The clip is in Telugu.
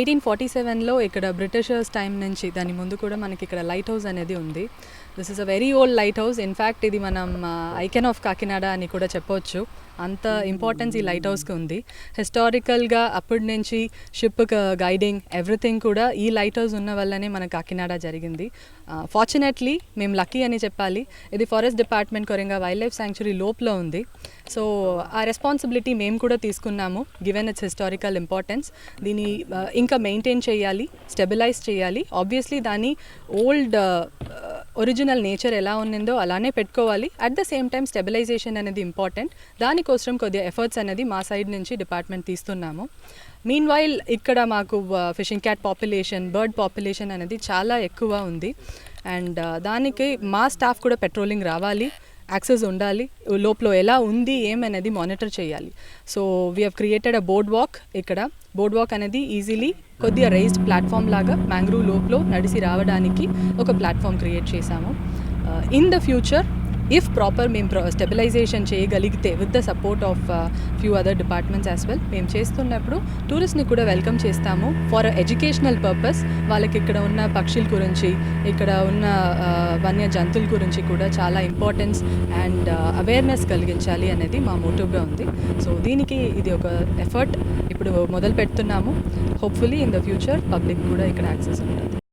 ఎయిటీన్ ఫార్టీ సెవెన్లో ఇక్కడ బ్రిటిషర్స్ టైం నుంచి దాని ముందు కూడా మనకి ఇక్కడ లైట్ హౌస్ అనేది ఉంది. This is a very old lighthouse in fact ఇది మనం ఐకెన్ ఆఫ్ కాకినాడ అని కూడా చెప్పవచ్చు అంత ఇంపార్టెన్స్ ఈ లైట్ హౌస్కి ఉంది. హిస్టారికల్గా అప్పటి నుంచి షిప్ గైడింగ్ ఎవ్రీథింగ్ కూడా ఈ లైట్ హౌస్ ఉన్న వల్లనే మన కాకినాడ జరిగింది. ఫార్చునేట్లీ మేము లక్కీ అని చెప్పాలి. ఇది forest department Coringa wildlife sanctuary లోపల ఉంది. సో ఆ రెస్పాన్సిబిలిటీ మేము కూడా తీసుకున్నాము గివెన్ ఇట్స్ హిస్టారికల్ ఇంపార్టెన్స్ దీన్ని ఇంకా మెయింటైన్ చేయాలి స్టెబిలైజ్ చేయాలి. ఆబ్వియస్లీ దాని ఓల్డ్ ఒరిజినల్ నేచర్ ఎలా ఉన్నిందో అలానే పెట్టుకోవాలి. At the same time stabilization అనేది ఇంపార్టెంట్ దానికోసం కొద్దిగా ఎఫర్ట్స్ అనేది మా సైడ్ నుంచి డిపార్ట్మెంట్ తీస్తున్నాము. మీన్ వైల్ ఇక్కడ మాకు fishing cat population bird population అనేది చాలా ఎక్కువ ఉంది. అండ్ దానికి మా స్టాఫ్ కూడా పెట్రోలింగ్ రావాలి. యాక్సెస్ ఉండాలి. లోపల ఎలా ఉంది ఏమనేది మానిటర్ చేయాలి. So we have created a boardwalk ఇక్కడ. బోర్డ్ వాక్ అనేది ఈజీలీ కొద్దిగా రైజ్డ్ ప్లాట్ఫామ్ లాగా మ్యాంగ్రూవ్ లోపల నడిసి రావడానికి ఒక ప్లాట్ఫామ్ క్రియేట్ చేశాము. In the future if proper మేము స్టెబిలైజేషన్ చేయగలిగితే with the support of few other departments as well మేము చేస్తున్నప్పుడు టూరిస్ట్ని కూడా వెల్కమ్ చేస్తాము. ఫర్ ఎడ్యుకేషనల్ పర్పస్ వాళ్ళకి ఇక్కడ ఉన్న పక్షుల గురించి ఇక్కడ ఉన్న uh, వన్య జంతువుల గురించి కూడా చాలా ఇంపార్టెన్స్ అండ్ అవేర్నెస్ కలిగించాలి అనేది మా మోటివ్గా ఉంది. సో దీనికి ఇది ఒక ఎఫర్ట్ ఇప్పుడు మొదలు పెడుతున్నాము hopefully in the future public కూడా ఇక్కడ యాక్సెస్ ఉంటుంది.